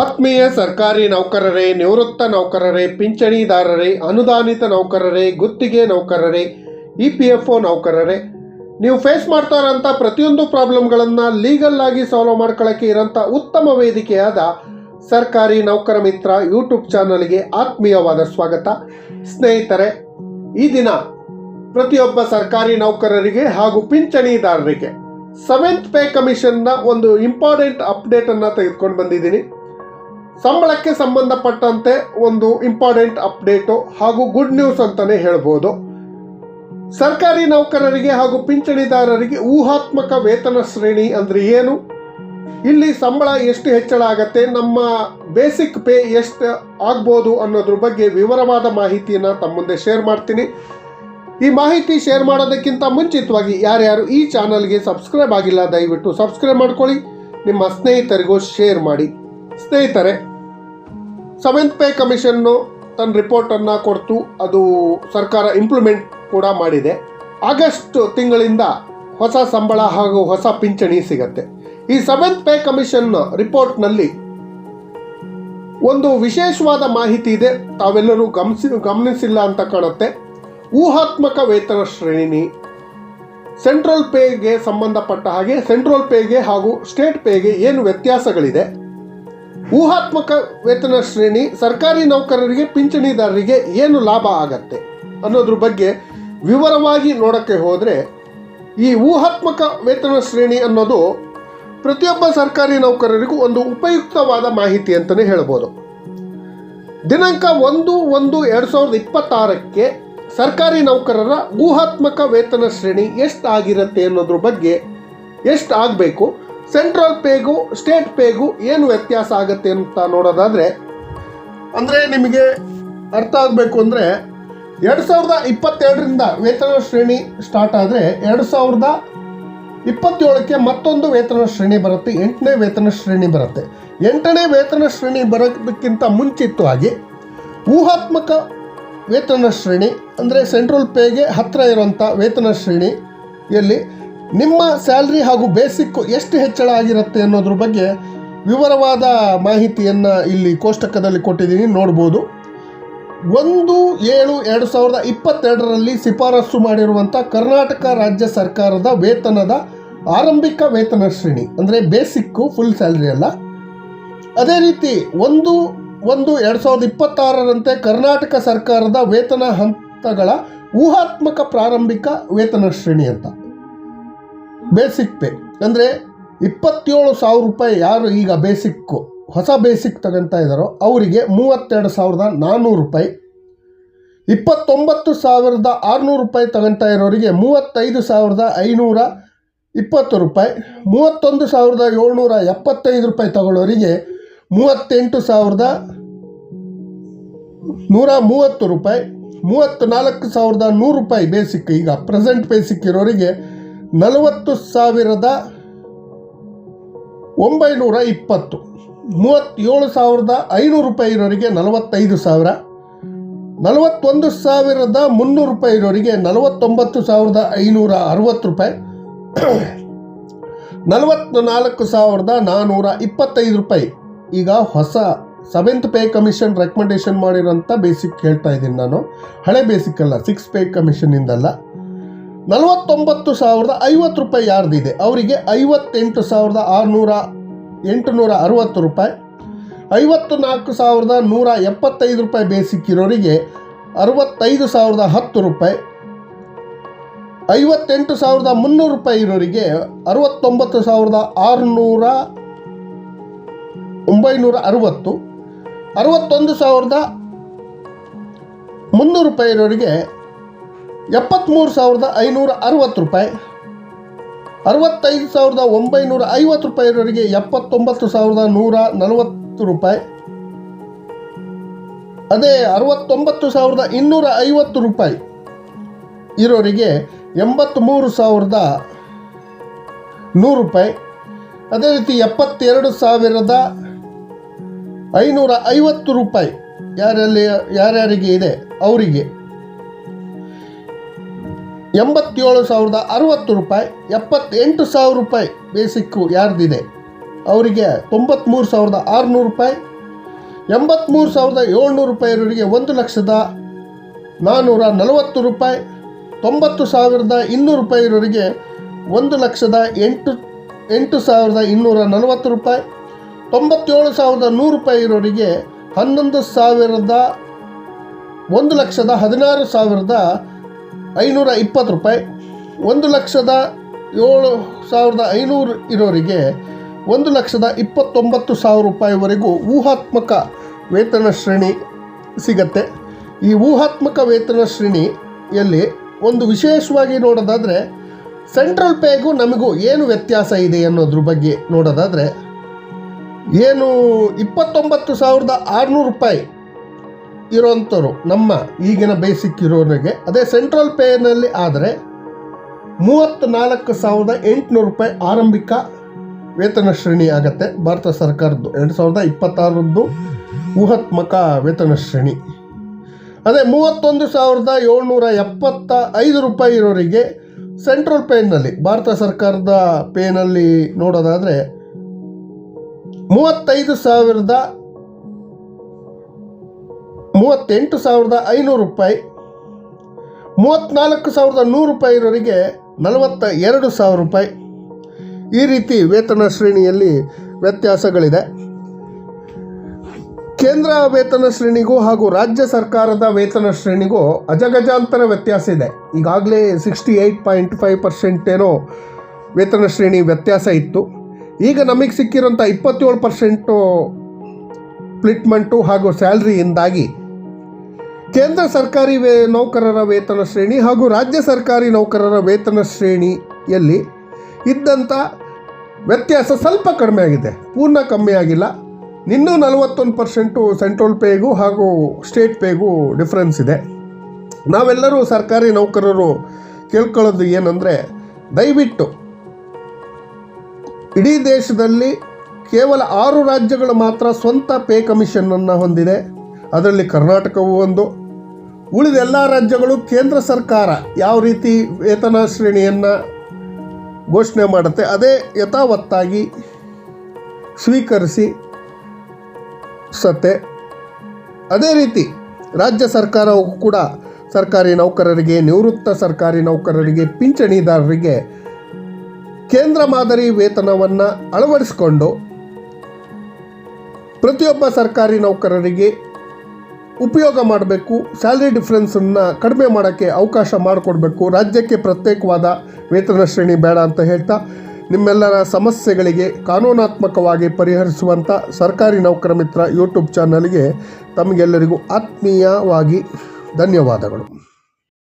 ಆತ್ಮೀಯ ಸರ್ಕಾರಿ ನೌಕರರೇ, ನಿವೃತ್ತ ನೌಕರರೇ, ಪಿಂಚಣಿದಾರರೇ, ಅನುದಾನಿತ ನೌಕರರೇ, ಗುತ್ತಿಗೆ ನೌಕರರೇ, ಇ ಪಿ ಎಫ್ ಒ ನೌಕರರೇ, ನೀವು ಫೇಸ್ ಮಾಡ್ತಾ ಇರೋಂಥ ಪ್ರತಿಯೊಂದು ಪ್ರಾಬ್ಲಮ್ಗಳನ್ನು ಲೀಗಲ್ ಆಗಿ ಸಾಲ್ವ್ ಮಾಡ್ಕೊಳ್ಳೋಕ್ಕೆ ಇರೋಂಥ ಉತ್ತಮ ವೇದಿಕೆಯಾದ ಸರ್ಕಾರಿ ನೌಕರ ಮಿತ್ರ ಯೂಟ್ಯೂಬ್ ಚಾನಲ್ಗೆ ಆತ್ಮೀಯವಾದ ಸ್ವಾಗತ. ಸ್ನೇಹಿತರೆ, ಈ ದಿನ ಪ್ರತಿಯೊಬ್ಬ ಸರ್ಕಾರಿ ನೌಕರರಿಗೆ ಹಾಗೂ ಪಿಂಚಣಿದಾರರಿಗೆ ಸೆವೆಂತ್ ಪೇ ಕಮಿಷನ್ನ ಒಂದು ಇಂಪಾರ್ಟೆಂಟ್ ಅಪ್ಡೇಟನ್ನು ತೆಗೆದುಕೊಂಡು ಬಂದಿದ್ದೀನಿ. ಸಂಬಳಕ್ಕೆ ಸಂಬಂಧಪಟ್ಟಂತೆ ಒಂದು ಇಂಪಾರ್ಟೆಂಟ್ ಅಪ್ಡೇಟು ಹಾಗೂ ಗುಡ್ ನ್ಯೂಸ್ ಅಂತಲೇ ಹೇಳ್ಬೋದು. ಸರ್ಕಾರಿ ನೌಕರರಿಗೆ ಹಾಗೂ ಪಿಂಚಣಿದಾರರಿಗೆ ಊಹಾತ್ಮಕ ವೇತನ ಶ್ರೇಣಿ ಅಂದರೆ ಏನು? ಇಲ್ಲಿ ಸಂಬಳ ಎಷ್ಟು ಹೆಚ್ಚಳ ಆಗತ್ತೆ? ನಮ್ಮ ಬೇಸಿಕ್ ಪೇ ಎಷ್ಟು ಆಗ್ಬೋದು ಅನ್ನೋದ್ರ ಬಗ್ಗೆ ವಿವರವಾದ ಮಾಹಿತಿಯನ್ನು ತಮ್ಮ ಮುಂದೆ ಶೇರ್ ಮಾಡ್ತೀನಿ. ಈ ಮಾಹಿತಿ ಶೇರ್ ಮಾಡೋದಕ್ಕಿಂತ ಮುಂಚಿತವಾಗಿ ಯಾರ್ಯಾರು ಈ ಚಾನಲ್ಗೆ ಸಬ್ಸ್ಕ್ರೈಬ್ ಆಗಿಲ್ಲ, ದಯವಿಟ್ಟು ಸಬ್ಸ್ಕ್ರೈಬ್ ಮಾಡ್ಕೊಳ್ಳಿ. ನಿಮ್ಮ ಸ್ನೇಹಿತರಿಗೂ ಶೇರ್ ಮಾಡಿ. ಸ್ನೇಹಿತರೆ, ಸೆವೆಂತ್ ಪೇ ಕಮಿಷನ್ನು ತನ್ನ ರಿಪೋರ್ಟನ್ನು ಕೊಡ್ತು. ಅದು ಸರ್ಕಾರ ಇಂಪ್ಲಿಮೆಂಟ್ ಕೂಡ ಮಾಡಿದೆ. ಆಗಸ್ಟ್ ತಿಂಗಳಿಂದ ಹೊಸ ಸಂಬಳ ಹಾಗೂ ಹೊಸ ಪಿಂಚಣಿ ಸಿಗತ್ತೆ. ಈ ಸೆವೆಂತ್ ಪೇ ಕಮಿಷನ್ ರಿಪೋರ್ಟ್ನಲ್ಲಿ ಒಂದು ವಿಶೇಷವಾದ ಮಾಹಿತಿ ಇದೆ. ತಾವೆಲ್ಲರೂ ಗಮನಿಸಿ ಗಮನಿಸಿಲ್ಲ ಅಂತ ಕಾಣುತ್ತೆ. ಊಹಾತ್ಮಕ ವೇತನ ಶ್ರೇಣಿ ಸೆಂಟ್ರಲ್ ಪೇಗೆ ಸಂಬಂಧಪಟ್ಟ ಹಾಗೆ ಸೆಂಟ್ರಲ್ ಪೇಗೆ ಹಾಗೂ ಸ್ಟೇಟ್ ಪೇಗೆ ಏನು ವ್ಯತ್ಯಾಸಗಳಿದೆ? ಊಹಾತ್ಮಕ ವೇತನ ಶ್ರೇಣಿ, ಸರ್ಕಾರಿ ನೌಕರರಿಗೆ, ಪಿಂಚಣಿದಾರರಿಗೆ ಏನು ಲಾಭ ಆಗತ್ತೆ? ಅನ್ನೋದ್ರ ಬಗ್ಗೆ ವಿವರವಾಗಿ ನೋಡೋಕ್ಕೆ ಹೋದರೆ, ಈ ಊಹಾತ್ಮಕ ವೇತನ ಶ್ರೇಣಿ ಅನ್ನೋದು ಪ್ರತಿಯೊಬ್ಬ ಸರ್ಕಾರಿ ನೌಕರರಿಗೂ ಒಂದು ಉಪಯುಕ್ತವಾದ ಮಾಹಿತಿ ಅಂತಲೇ ಹೇಳ್ಬೋದು. ದಿನಾಂಕ ಒಂದು ಒಂದು ಎರಡು ಸಾವಿರದ ಇಪ್ಪತ್ತಾರಕ್ಕೆ ಸರ್ಕಾರಿ ನೌಕರರ ಊಹಾತ್ಮಕ ವೇತನ ಶ್ರೇಣಿ ಎಷ್ಟು ಆಗಿರುತ್ತೆ ಅನ್ನೋದ್ರ ಬಗ್ಗೆ ಎಷ್ಟು ಆಗಬೇಕು? ಸೆಂಟ್ರಲ್ ಪೇಗೂ, ಸ್ಟೇಟ್ ಪೇಗೂ ಏನು ವ್ಯತ್ಯಾಸ ಆಗುತ್ತೆ ಅಂತ ನೋಡೋದಾದರೆ, ಅಂದರೆ ನಿಮಗೆ ಅರ್ಥ ಆಗಬೇಕು ಅಂದರೆ, ಎರಡು ಸಾವಿರದ ಇಪ್ಪತ್ತೆರಡರಿಂದ ವೇತನ ಶ್ರೇಣಿ ಸ್ಟಾರ್ಟ್ ಆದರೆ ಎರಡು ಸಾವಿರದ ಇಪ್ಪತ್ತೇಳಕ್ಕೆ ಮತ್ತೊಂದು ವೇತನ ಶ್ರೇಣಿ ಬರುತ್ತೆ, ಎಂಟನೇ ವೇತನ ಶ್ರೇಣಿ ಬರುತ್ತೆ. ಎಂಟನೇ ವೇತನ ಶ್ರೇಣಿ ಬರೋದಕ್ಕಿಂತ ಮುಂಚಿತವಾಗಿ ಊಹಾತ್ಮಕ ವೇತನ ಶ್ರೇಣಿ ಅಂದರೆ ಸೆಂಟ್ರಲ್ ಪೇಗೆ ಹತ್ತಿರ ಇರುವಂಥ ವೇತನ ಶ್ರೇಣಿಯಲ್ಲಿ ನಿಮ್ಮ ಸ್ಯಾಲ್ರಿ ಹಾಗೂ ಬೇಸಿಕ್ ಎಷ್ಟು ಹೆಚ್ಚಳ ಆಗಿರುತ್ತೆ ಅನ್ನೋದ್ರ ಬಗ್ಗೆ ವಿವರವಾದ ಮಾಹಿತಿಯನ್ನು ಇಲ್ಲಿ ಕೋಷ್ಟಕದಲ್ಲಿ ಕೊಟ್ಟಿದ್ದೀನಿ, ನೋಡ್ಬೋದು. ಒಂದು ಏಳು ಎರಡು ಸಾವಿರದ ಇಪ್ಪತ್ತೆರಡರಲ್ಲಿ ಶಿಫಾರಸು ಮಾಡಿರುವಂಥ ಕರ್ನಾಟಕ ರಾಜ್ಯ ಸರ್ಕಾರದ ವೇತನದ ಆರಂಭಿಕ ವೇತನ ಶ್ರೇಣಿ, ಅಂದರೆ ಬೇಸಿಕ್ಕು ಫುಲ್ ಸ್ಯಾಲ್ರಿ ಅಲ್ಲ. ಅದೇ ರೀತಿ ಒಂದು ಒಂದು, ಎರಡು ಸಾವಿರದ ಇಪ್ಪತ್ತಾರರಂತೆ ಕರ್ನಾಟಕ ಸರ್ಕಾರದ ವೇತನ ಹಂತಗಳ ಊಹಾತ್ಮಕ ಪ್ರಾರಂಭಿಕ ವೇತನ ಶ್ರೇಣಿ ಅಂತ. ಬೇಸಿಕ್ ಪೇ ಅಂದರೆ ಇಪ್ಪತ್ತೇಳು ಸಾವಿರ ರೂಪಾಯಿ ಯಾರು ಈಗ ಬೇಸಿಕ್ಕು ಹೊಸ ಬೇಸಿಕ್ ತಗೊತಾ ಇದ್ದಾರೋ ಅವರಿಗೆ ಮೂವತ್ತೆರಡು ಸಾವಿರದ ನಾನ್ನೂರು ರೂಪಾಯಿ, ಇಪ್ಪತ್ತೊಂಬತ್ತು ಸಾವಿರದ ಆರುನೂರು ರೂಪಾಯಿ ತಗೊತಾ ಇರೋರಿಗೆ ಮೂವತ್ತೈದು ಸಾವಿರದ ಐನೂರ ಇಪ್ಪತ್ತು ರೂಪಾಯಿ, ಮೂವತ್ತೊಂದು ಸಾವಿರದ ಏಳ್ನೂರ ಎಪ್ಪತ್ತೈದು ರೂಪಾಯಿ ತಗೊಳ್ಳೋರಿಗೆ ಮೂವತ್ತೆಂಟು ಸಾವಿರದ ನೂರ ಮೂವತ್ತು ರೂಪಾಯಿ ಮೂವತ್ತ್ನಾಲ್ಕು ಸಾವಿರದ ನೂರು ರೂಪಾಯಿ ಬೇಸಿಕ್. ಈಗ ಪ್ರೆಸೆಂಟ್ ಬೇಸಿಕ್ ಇರೋರಿಗೆ ನಲವತ್ತು ಸಾವಿರದ ಒಂಬೈನೂರ ಇಪ್ಪತ್ತು, ಮೂವತ್ತೇಳು ಸಾವಿರದ ಐನೂರು ರೂಪಾಯಿ ಇರೋರಿಗೆ ನಲವತ್ತೈದು ಸಾವಿರ, ನಲವತ್ತೊಂದು ಸಾವಿರದ ಮುನ್ನೂರು ರೂಪಾಯಿ ಇರೋರಿಗೆ ನಲವತ್ತೊಂಬತ್ತು ಸಾವಿರದ ಐನೂರ ಅರವತ್ತು ರೂಪಾಯಿ ನಲವತ್ತು ನಾಲ್ಕು ಸಾವಿರದ ನಾನ್ನೂರ ಇಪ್ಪತ್ತೈದು ರೂಪಾಯಿ. ಈಗ ಹೊಸ ಸೆವೆಂತ್ ಪೇ ಕಮಿಷನ್ ರೆಕಮೆಂಡೇಶನ್ ಮಾಡಿರೋಂಥ ಬೇಸಿಕ್ ಹೇಳ್ತಾ ಇದ್ದೀನಿ ನಾನು. ಹಳೆ ಬೇಸಿಕ್ ಅಲ್ಲ ಸಿಕ್ಸ್ ಪೇ ಕಮಿಷನ್ನಿಂದಲ್ಲ ನಲವತ್ತೊಂಬತ್ತು ಸಾವಿರದ ಐವತ್ತು ರೂಪಾಯಿ ಯಾರ್ದಿದೆ? ಅವರಿಗೆ ಐವತ್ತೆಂಟು ಸಾವಿರದ ಆರುನೂರ ಎಂಟುನೂರ ಅರುವತ್ತು ರೂಪಾಯಿ. ಐವತ್ತು ನಾಲ್ಕು ಸಾವಿರದ ನೂರ ಎಪ್ಪತ್ತೈದು ರೂಪಾಯಿ ಬೇಸಿಕ್ ಇರೋರಿಗೆ ಅರವತ್ತೈದು ಸಾವಿರದ ಹತ್ತು ರೂಪಾಯಿ. ಐವತ್ತೆಂಟು ಸಾವಿರದ ಮುನ್ನೂರು ರೂಪಾಯಿ ಇರೋರಿಗೆ ಅರವತ್ತೊಂಬತ್ತು ಸಾವಿರದ ಆರುನೂರ ಒಂಬೈನೂರ ಅರುವತ್ತು ಅರವತ್ತೊಂದು ಸಾವಿರದ ಮುನ್ನೂರು ರೂಪಾಯಿ ಇರೋರಿಗೆ ಎಪ್ಪತ್ತ್ಮೂರು ಸಾವಿರದ ಐನೂರ ಅರವತ್ತು ರೂಪಾಯಿ. ಅರವತ್ತೈದು ಸಾವಿರದ ಒಂಬೈನೂರ ಐವತ್ತು ರೂಪಾಯಿ ಇರೋರಿಗೆ ಎಪ್ಪತ್ತೊಂಬತ್ತು ಸಾವಿರದ ನೂರ ನಲವತ್ತು ರೂಪಾಯಿ. ಅದೇ ಅರವತ್ತೊಂಬತ್ತು ಸಾವಿರದ ಇನ್ನೂರ ಐವತ್ತು ರೂಪಾಯಿ ಇರೋರಿಗೆ ಎಂಬತ್ತ್ಮೂರು ಸಾವಿರದ ನೂರು ರೂಪಾಯಿ. ಅದೇ ರೀತಿ ಎಪ್ಪತ್ತೆರಡು ಸಾವಿರದ ಐನೂರ ಐವತ್ತು ರೂಪಾಯಿ ಯಾರಲ್ಲಿ ಯಾರ್ಯಾರಿಗೆ ಇದೆ? ಅವರಿಗೆ. ಎಂಬತ್ತೇಳು ಸಾವಿರದ ಅರುವತ್ತು ರೂಪಾಯಿ, ಎಪ್ಪತ್ತೆಂಟು ಸಾವಿರ ರೂಪಾಯಿ ಬೇಸಿಕ್ಕು ಯಾರ್ದಿದೆ? ಅವರಿಗೆ ತೊಂಬತ್ತ್ಮೂರು ಸಾವಿರದ ಆರುನೂರು ರೂಪಾಯಿ ಎಂಬತ್ತ್ಮೂರು ಸಾವಿರದ ಏಳ್ನೂರು ಇರೋರಿಗೆ ಒಂದು ಲಕ್ಷದ ನಾನ್ನೂರ ನಲವತ್ತು ರೂಪಾಯಿ, ತೊಂಬತ್ತು ಸಾವಿರದ ಇನ್ನೂರು ರೂಪಾಯಿ ಇರೋರಿಗೆ ಒಂದು ಲಕ್ಷದ ಎಂಟು ಎಂಟು ಸಾವಿರದ ಇನ್ನೂರ ನಲವತ್ತು ರೂಪಾಯಿ ತೊಂಬತ್ತೇಳು ಸಾವಿರದ ನೂರು ರೂಪಾಯಿ ಇರೋರಿಗೆ ಹನ್ನೊಂದು ಸಾವಿರದ ಒಂದು ಲಕ್ಷದ ಹದಿನಾರು ಸಾವಿರದ ಐನೂರ ಇಪ್ಪತ್ತು ರೂಪಾಯಿ, ಒಂದು ಲಕ್ಷದ ಏಳು ಸಾವಿರದ ಐನೂರು ಇರೋರಿಗೆ ಒಂದು ಲಕ್ಷದ ಇಪ್ಪತ್ತೊಂಬತ್ತು ಸಾವಿರ ರೂಪಾಯಿವರೆಗೂ ಊಹಾತ್ಮಕ ವೇತನ ಶ್ರೇಣಿ ಸಿಗತ್ತೆ. ಈ ಊಹಾತ್ಮಕ ವೇತನ ಶ್ರೇಣಿಯಲ್ಲಿ ಒಂದು ವಿಶೇಷವಾಗಿ ನೋಡೋದಾದರೆ, ಸೆಂಟ್ರಲ್ ಪೇಗೂ ನಮಗೂ ಏನು ವ್ಯತ್ಯಾಸ ಇದೆ ಅನ್ನೋದ್ರ ಬಗ್ಗೆ ನೋಡೋದಾದರೆ ಏನು ಇಪ್ಪತ್ತೊಂಬತ್ತು ಸಾವಿರದ ಆರುನೂರು ರೂಪಾಯಿ ಇರೋಂಥವ್ರು ನಮ್ಮ ಈಗಿನ ಬೇಸಿಕ್ ಇರೋನಿಗೆ ಅದೇ ಸೆಂಟ್ರಲ್ ಪೇನಲ್ಲಿ ಆದರೆ ಮೂವತ್ತು ನಾಲ್ಕು ಸಾವಿರದ ಎಂಟುನೂರು ರೂಪಾಯಿ ಆರಂಭಿಕ ವೇತನ ಶ್ರೇಣಿ ಆಗತ್ತೆ ಭಾರತ ಸರ್ಕಾರದ್ದು. ಎರಡು ಸಾವಿರದ ಇಪ್ಪತ್ತಾರದ್ದು ಊಹಾತ್ಮಕ ವೇತನ ಶ್ರೇಣಿ. ಅದೇ ಮೂವತ್ತೊಂದು ಸಾವಿರದ ಏಳ್ನೂರ ಎಪ್ಪತ್ತ ಐದು ರೂಪಾಯಿ ಇರೋರಿಗೆ ಸೆಂಟ್ರಲ್ ಪೇನಲ್ಲಿ ಭಾರತ ಸರ್ಕಾರದ ಪೇನಲ್ಲಿ ನೋಡೋದಾದರೆ ಮೂವತ್ತೈದು ಸಾವಿರದ ಮೂವತ್ತೆಂಟು ಸಾವಿರದ ಐನೂರು ರೂಪಾಯಿ ಮೂವತ್ತ್ನಾಲ್ಕು ಸಾವಿರದ ನೂರು ರೂಪಾಯಿ ಇರೋರಿಗೆ ನಲವತ್ತ ಎರಡು ಸಾವಿರ ರೂಪಾಯಿ. ಈ ರೀತಿ ವೇತನ ಶ್ರೇಣಿಯಲ್ಲಿ ವ್ಯತ್ಯಾಸಗಳಿದೆ. ಕೇಂದ್ರ ವೇತನ ಶ್ರೇಣಿಗೂ ಹಾಗೂ ರಾಜ್ಯ ಸರ್ಕಾರದ ವೇತನ ಶ್ರೇಣಿಗೂ ಅಜಗಜಾಂತರ ವ್ಯತ್ಯಾಸ ಇದೆ. ಈಗಾಗಲೇ sixty eight point five percent ಏನೋ ವೇತನ ಶ್ರೇಣಿ ವ್ಯತ್ಯಾಸ ಇತ್ತು. ಈಗ ನಮಗೆ ಸಿಕ್ಕಿರೋಂಥ ಇಪ್ಪತ್ತೇಳು ಪರ್ಸೆಂಟು ಪ್ಲಿಟ್ಮೆಂಟು ಹಾಗೂ ಸ್ಯಾಲ್ರಿಯಿಂದಾಗಿ ಕೇಂದ್ರ ಸರ್ಕಾರಿ ವೇ ನೌಕರರ ವೇತನ ಶ್ರೇಣಿ ಹಾಗೂ ರಾಜ್ಯ ಸರ್ಕಾರಿ ನೌಕರರ ವೇತನ ಶ್ರೇಣಿಯಲ್ಲಿ ಇದ್ದಂಥ ವ್ಯತ್ಯಾಸ ಸ್ವಲ್ಪ ಕಡಿಮೆ ಆಗಿದೆ, ಪೂರ್ಣ ಕಮ್ಮಿ ಆಗಿಲ್ಲ. ಇನ್ನೂ ನಲವತ್ತೊಂದು ಪರ್ಸೆಂಟು ಸೆಂಟ್ರಲ್ ಪೇಗೂ ಹಾಗೂ ಸ್ಟೇಟ್ ಪೇಗೂ ಡಿಫ್ರೆನ್ಸ್ ಇದೆ. ನಾವೆಲ್ಲರೂ ಸರ್ಕಾರಿ ನೌಕರರು ಕೇಳ್ಕೊಳ್ಳೋದು ಏನಂದರೆ ದಯವಿಟ್ಟು ಇಡೀ ದೇಶದಲ್ಲಿ ಕೇವಲ ಆರು ರಾಜ್ಯಗಳು ಮಾತ್ರ ಸ್ವಂತ ಪೇ ಕಮಿಷನನ್ನು ಹೊಂದಿದೆ. ಅದರಲ್ಲಿ ಕರ್ನಾಟಕವೂ ಒಂದು. ಉಳಿದ ಎಲ್ಲ ರಾಜ್ಯಗಳು ಕೇಂದ್ರ ಸರ್ಕಾರ ಯಾವ ರೀತಿ ವೇತನ ಶ್ರೇಣಿಯನ್ನು ಘೋಷಣೆ ಮಾಡುತ್ತೆ, ಅದೇ ಯಥಾವತ್ತಾಗಿ ಸ್ವೀಕರಿಸಿ ಸತ್ತೆ. ಅದೇ ರೀತಿ ರಾಜ್ಯ ಸರ್ಕಾರವು ಕೂಡ ಸರ್ಕಾರಿ ನೌಕರರಿಗೆ, ನಿವೃತ್ತ ಸರ್ಕಾರಿ ನೌಕರರಿಗೆ, ಪಿಂಚಣಿದಾರರಿಗೆ ಕೇಂದ್ರ ಮಾದರಿ ವೇತನವನ್ನು ಅಳವಡಿಸಿಕೊಂಡು ಪ್ರತಿಯೊಬ್ಬ ಸರ್ಕಾರಿ ನೌಕರರಿಗೆ ಉಪಯೋಗ ಮಾಡಬೇಕು, ಸ್ಯಾಲ್ರಿ ಡಿಫ್ರೆನ್ಸನ್ನು ಕಡಿಮೆ ಮಾಡೋಕ್ಕೆ ಅವಕಾಶ ಮಾಡಿಕೊಡ್ಬೇಕು. ರಾಜ್ಯಕ್ಕೆ ಪ್ರತ್ಯೇಕವಾದ ವೇತನ ಶ್ರೇಣಿ ಬೇಡ ಅಂತ ಹೇಳ್ತಾ ನಿಮ್ಮೆಲ್ಲರ ಸಮಸ್ಯೆಗಳಿಗೆ ಕಾನೂನಾತ್ಮಕವಾಗಿ ಪರಿಹರಿಸುವಂಥ ಸರ್ಕಾರಿ ನೌಕರ ಮಿತ್ರ ಯೂಟ್ಯೂಬ್ ಚಾನಲ್ಗೆ ತಮಗೆಲ್ಲರಿಗೂ ಆತ್ಮೀಯವಾಗಿ ಧನ್ಯವಾದಗಳು.